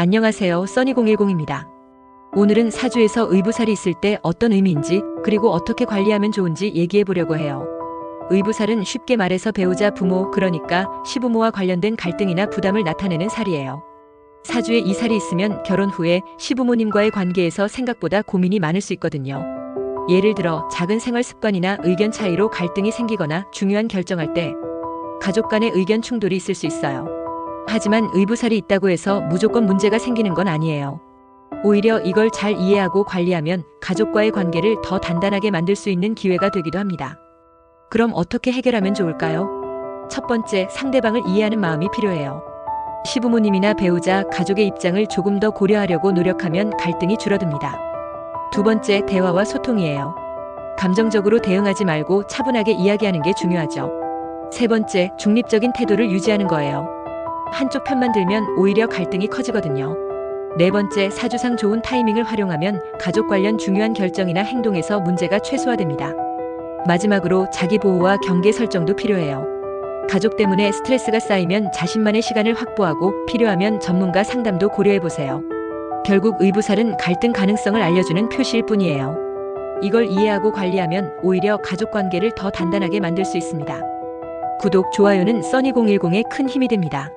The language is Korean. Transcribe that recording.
안녕하세요. 써니010입니다. 오늘은 사주에서 의부살이 있을 때 어떤 의미인지 그리고 어떻게 관리하면 좋은지 얘기해 보려고 해요. 의부살은 쉽게 말해서 배우자 부모 그러니까 시부모와 관련된 갈등이나 부담을 나타내는 살이에요. 사주에 이 살이 있으면 결혼 후에 시부모님과의 관계에서 생각보다 고민이 많을 수 있거든요. 예를 들어 작은 생활 습관이나 의견 차이로 갈등이 생기거나 중요한 결정할 때 가족 간의 의견 충돌이 있을 수 있어요. 하지만 의부살이 있다고 해서 무조건 문제가 생기는 건 아니에요. 오히려 이걸 잘 이해하고 관리하면 가족과의 관계를 더 단단하게 만들 수 있는 기회가 되기도 합니다. 그럼 어떻게 해결하면 좋을까요? 첫 번째, 상대방을 이해하는 마음이 필요해요. 시부모님이나 배우자, 가족의 입장을 조금 더 고려하려고 노력하면 갈등이 줄어듭니다. 두 번째, 대화와 소통이에요. 감정적으로 대응하지 말고 차분하게 이야기하는 게 중요하죠. 세 번째, 중립적인 태도를 유지하는 거예요. 한쪽 편만 들면 오히려 갈등이 커지거든요. 네 번째, 사주상 좋은 타이밍을 활용하면 가족 관련 중요한 결정이나 행동에서 문제가 최소화됩니다. 마지막으로 자기 보호와 경계 설정도 필요해요. 가족 때문에 스트레스가 쌓이면 자신만의 시간을 확보하고 필요하면 전문가 상담도 고려해 보세요. 결국 의부살은 갈등 가능성을 알려주는 표시일 뿐이에요. 이걸 이해하고 관리하면 오히려 가족 관계를 더 단단하게 만들 수 있습니다. 구독, 좋아요는 써니010에 큰 힘이 됩니다.